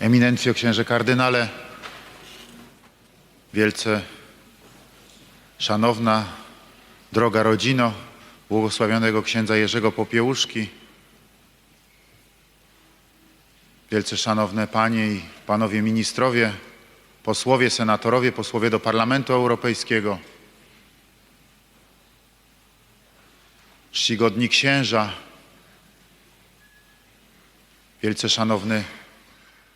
Eminencjo księże kardynale, wielce szanowna, droga rodzino błogosławionego księdza Jerzego Popiełuszki, wielce szanowne panie i panowie ministrowie, posłowie, senatorowie, posłowie do Parlamentu Europejskiego, czcigodni księża, wielce szanowny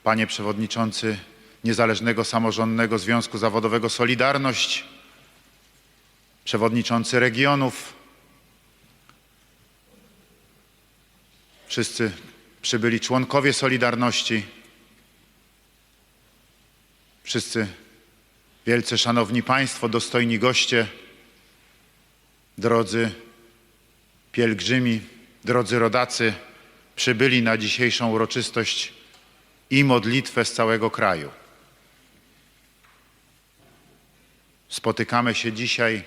panie przewodniczący Niezależnego Samorządnego Związku Zawodowego Solidarność, przewodniczący regionów, wszyscy przybyli członkowie Solidarności, wszyscy wielce szanowni państwo, dostojni goście, drodzy pielgrzymi, drodzy rodacy, przybyli na dzisiejszą uroczystość i modlitwę z całego kraju. Spotykamy się dzisiaj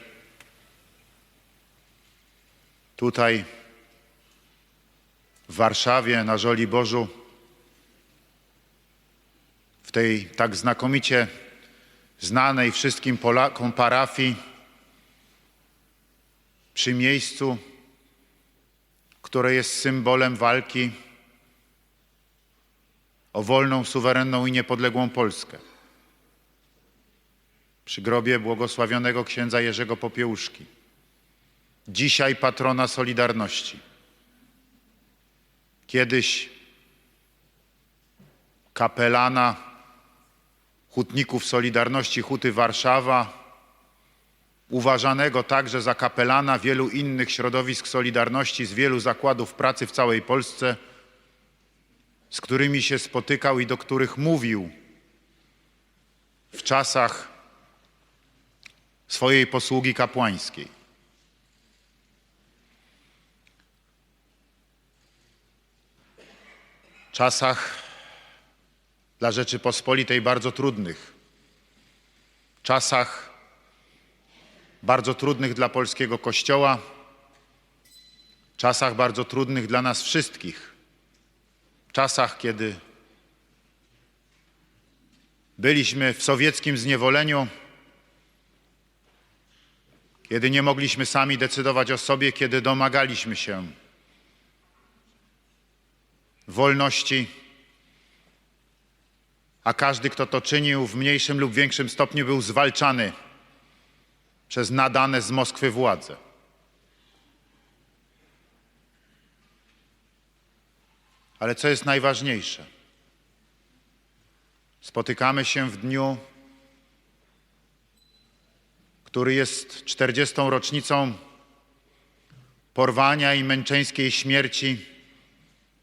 tutaj w Warszawie na Żoliborzu, w tej tak znakomicie znanej wszystkim Polakom parafii, przy miejscu, które jest symbolem walki o wolną, suwerenną i niepodległą Polskę. Przy grobie błogosławionego księdza Jerzego Popiełuszki, dzisiaj patrona Solidarności. Kiedyś kapelana hutników Solidarności Huty Warszawa, uważanego także za kapelana wielu innych środowisk Solidarności z wielu zakładów pracy w całej Polsce, z którymi się spotykał i do których mówił w czasach swojej posługi kapłańskiej. Czasach dla Rzeczypospolitej bardzo trudnych, czasach bardzo trudnych dla polskiego Kościoła, czasach bardzo trudnych dla nas wszystkich, czasach, kiedy byliśmy w sowieckim zniewoleniu, kiedy nie mogliśmy sami decydować o sobie, kiedy domagaliśmy się wolności, a każdy, kto to czynił w mniejszym lub większym stopniu, był zwalczany przez nadane z Moskwy władze. Ale co jest najważniejsze? Spotykamy się w dniu, który jest 40. rocznicą porwania i męczeńskiej śmierci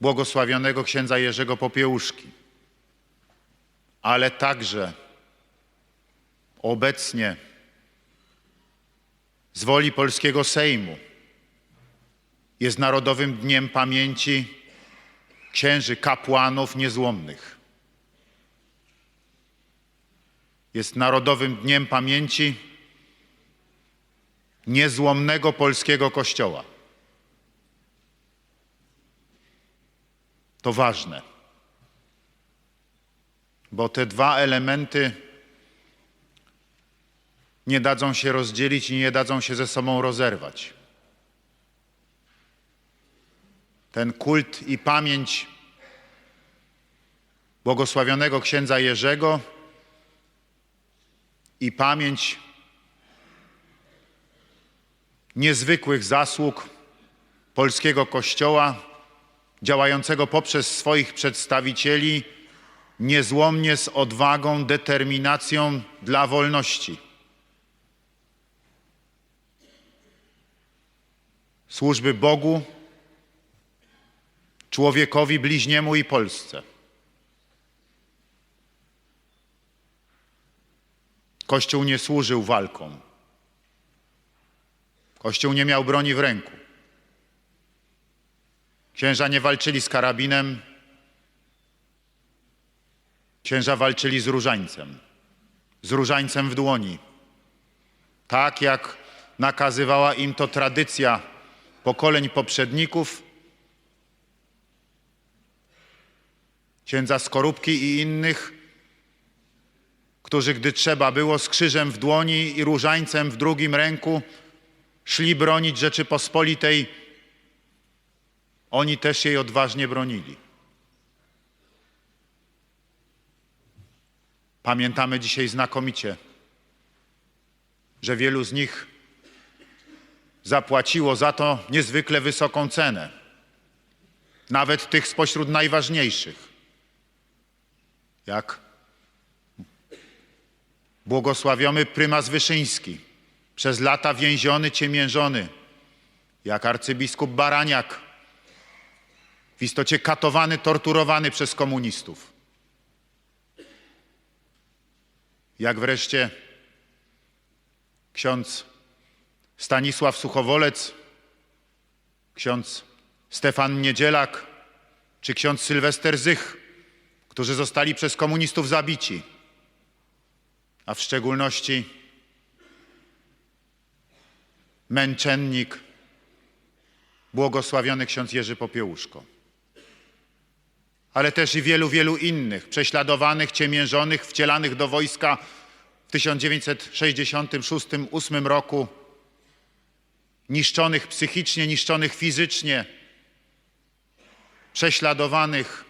błogosławionego księdza Jerzego Popiełuszki, ale także obecnie z woli polskiego Sejmu jest Narodowym Dniem Pamięci księży kapłanów niezłomnych. Jest Narodowym Dniem Pamięci niezłomnego polskiego Kościoła. To ważne, bo te dwa elementy nie dadzą się rozdzielić i nie dadzą się ze sobą rozerwać. Ten kult i pamięć błogosławionego księdza Jerzego i pamięć niezwykłych zasług polskiego Kościoła, działającego poprzez swoich przedstawicieli niezłomnie z odwagą, determinacją dla wolności. Służby Bogu, człowiekowi, bliźniemu i Polsce. Kościół nie służył walką. Kościół nie miał broni w ręku. Księża nie walczyli z karabinem. Księża walczyli z różańcem. Z różańcem w dłoni. Tak jak nakazywała im to tradycja pokoleń poprzedników księdza Skorupki i innych, którzy gdy trzeba było z krzyżem w dłoni i różańcem w drugim ręku szli bronić Rzeczypospolitej, oni też jej odważnie bronili. Pamiętamy dzisiaj znakomicie, że wielu z nich zapłaciło za to niezwykle wysoką cenę, nawet tych spośród najważniejszych, jak? Błogosławiony prymas Wyszyński, przez lata więziony, ciemiężony, jak arcybiskup Baraniak, w istocie katowany, torturowany przez komunistów. Jak wreszcie ksiądz Stanisław Suchowolec, ksiądz Stefan Niedzielak czy ksiądz Sylwester Zych, którzy zostali przez komunistów zabici, a w szczególności męczennik, błogosławiony ksiądz Jerzy Popiełuszko. Ale też i wielu, wielu innych prześladowanych, ciemiężonych, wcielanych do wojska w 1966-8 roku, niszczonych psychicznie, niszczonych fizycznie, prześladowanych,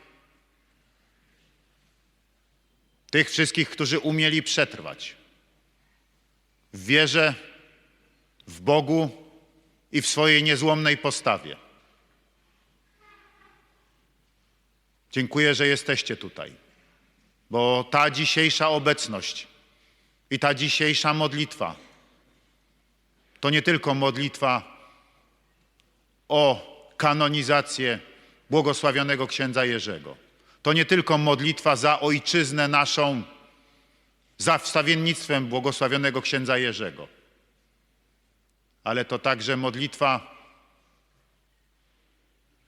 tych wszystkich, którzy umieli przetrwać w wierze, w Bogu i w swojej niezłomnej postawie. Dziękuję, że jesteście tutaj, bo ta dzisiejsza obecność i ta dzisiejsza modlitwa to nie tylko modlitwa o kanonizację błogosławionego księdza Jerzego. To nie tylko modlitwa za ojczyznę naszą, za wstawiennictwem błogosławionego księdza Jerzego, ale to także modlitwa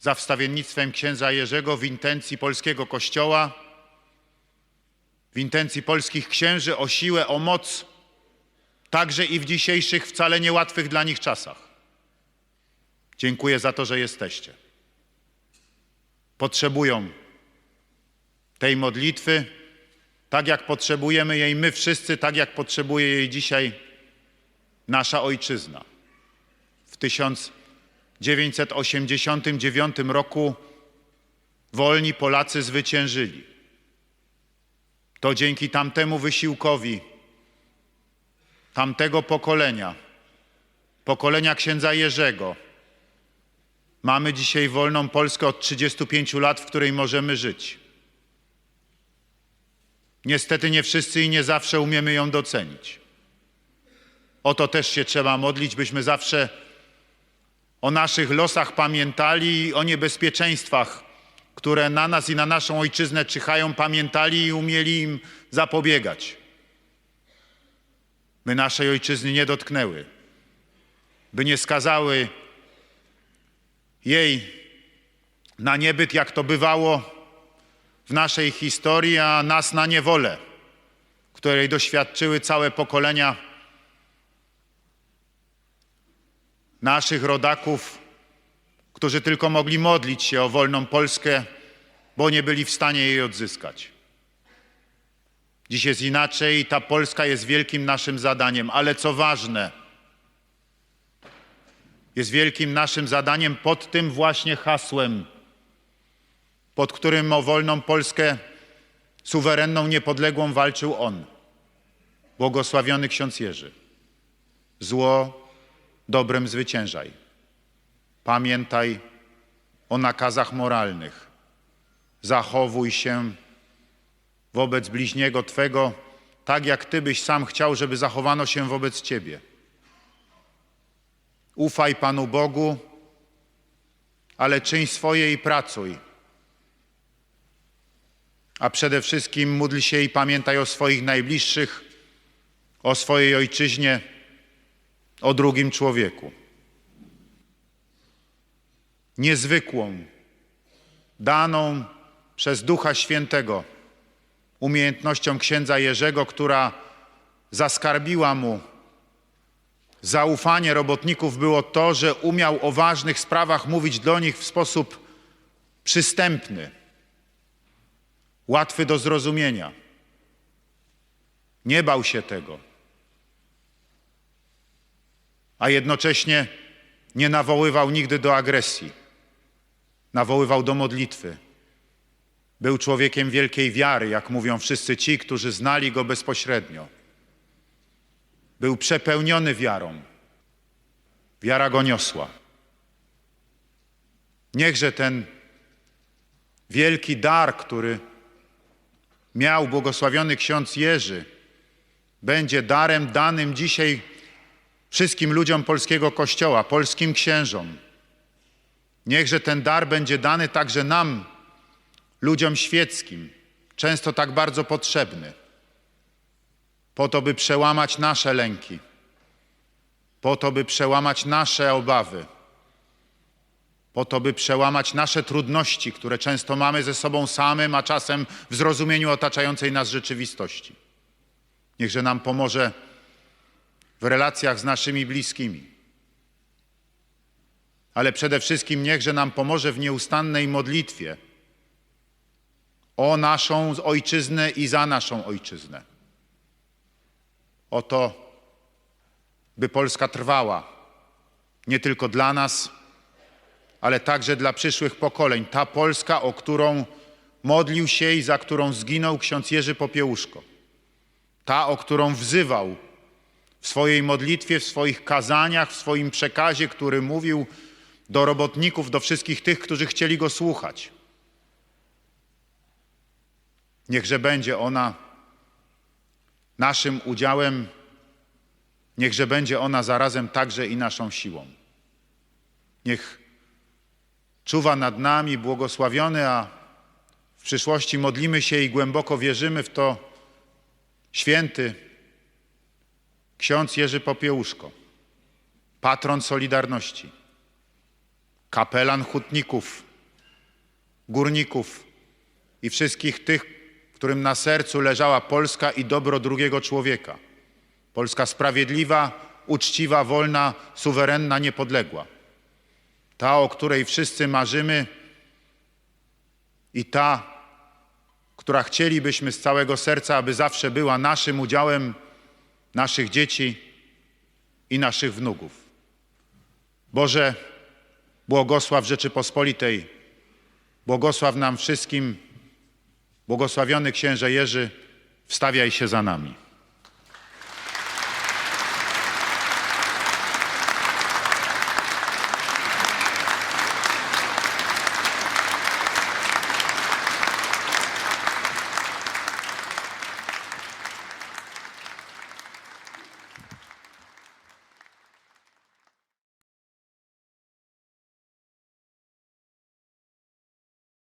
za wstawiennictwem księdza Jerzego w intencji polskiego Kościoła, w intencji polskich księży o siłę, o moc, także i w dzisiejszych wcale niełatwych dla nich czasach. Dziękuję za to, że jesteście. Potrzebują tej modlitwy, tak jak potrzebujemy jej my wszyscy, tak jak potrzebuje jej dzisiaj nasza ojczyzna. W 1989 roku wolni Polacy zwyciężyli. To dzięki tamtemu wysiłkowi, tamtego pokolenia, pokolenia księdza Jerzego, mamy dzisiaj wolną Polskę od 35 lat, w której możemy żyć. Niestety nie wszyscy i nie zawsze umiemy ją docenić. O to też się trzeba modlić, byśmy zawsze o naszych losach pamiętali i o niebezpieczeństwach, które na nas i na naszą ojczyznę czyhają, pamiętali i umieli im zapobiegać. By naszej ojczyzny nie dotknęły, by nie skazały jej na niebyt, jak to bywało w naszej historii, a nas na niewolę, której doświadczyły całe pokolenia naszych rodaków, którzy tylko mogli modlić się o wolną Polskę, bo nie byli w stanie jej odzyskać. Dziś jest inaczej i ta Polska jest wielkim naszym zadaniem, ale co ważne, jest wielkim naszym zadaniem pod tym właśnie hasłem, pod którym o wolną Polskę suwerenną, niepodległą walczył on, błogosławiony ksiądz Jerzy. Zło dobrem zwyciężaj. Pamiętaj o nakazach moralnych. Zachowuj się wobec bliźniego Twego tak, jak Ty byś sam chciał, żeby zachowano się wobec Ciebie. Ufaj Panu Bogu, ale czyń swoje i pracuj. A przede wszystkim módl się i pamiętaj o swoich najbliższych, o swojej ojczyźnie, o drugim człowieku. Niezwykłą, daną przez Ducha Świętego umiejętnością księdza Jerzego, która zaskarbiła mu zaufanie robotników, było to, że umiał o ważnych sprawach mówić do nich w sposób przystępny, łatwy do zrozumienia. Nie bał się tego, a jednocześnie nie nawoływał nigdy do agresji. Nawoływał do modlitwy. Był człowiekiem wielkiej wiary, jak mówią wszyscy ci, którzy znali go bezpośrednio. Był przepełniony wiarą. Wiara go niosła. Niechże ten wielki dar, który miał błogosławiony ksiądz Jerzy, będzie darem danym dzisiaj wszystkim ludziom polskiego Kościoła, polskim księżom. Niechże ten dar będzie dany także nam, ludziom świeckim, często tak bardzo potrzebny, po to, by przełamać nasze lęki, po to, by przełamać nasze obawy, po to, by przełamać nasze trudności, które często mamy ze sobą samym, a czasem w zrozumieniu otaczającej nas rzeczywistości. Niechże nam pomoże w relacjach z naszymi bliskimi. Ale przede wszystkim niechże nam pomoże w nieustannej modlitwie o naszą ojczyznę i za naszą ojczyznę. O to, by Polska trwała nie tylko dla nas, ale także dla przyszłych pokoleń. Ta Polska, o którą modlił się i za którą zginął ksiądz Jerzy Popiełuszko. Ta, o którą wzywał w swojej modlitwie, w swoich kazaniach, w swoim przekazie, który mówił do robotników, do wszystkich tych, którzy chcieli go słuchać. Niechże będzie ona naszym udziałem, niechże będzie ona zarazem także i naszą siłą. Niech czuwa nad nami błogosławiony, a w przyszłości modlimy się i głęboko wierzymy w to święty ksiądz Jerzy Popiełuszko, patron Solidarności, kapelan hutników, górników i wszystkich tych, którym na sercu leżała Polska i dobro drugiego człowieka. Polska sprawiedliwa, uczciwa, wolna, suwerenna, niepodległa. Ta, o której wszyscy marzymy i ta, która chcielibyśmy z całego serca, aby zawsze była naszym udziałem, naszych dzieci i naszych wnuków. Boże, błogosław Rzeczypospolitej, błogosław nam wszystkim, błogosławiony księże Jerzy, wstawiaj się za nami.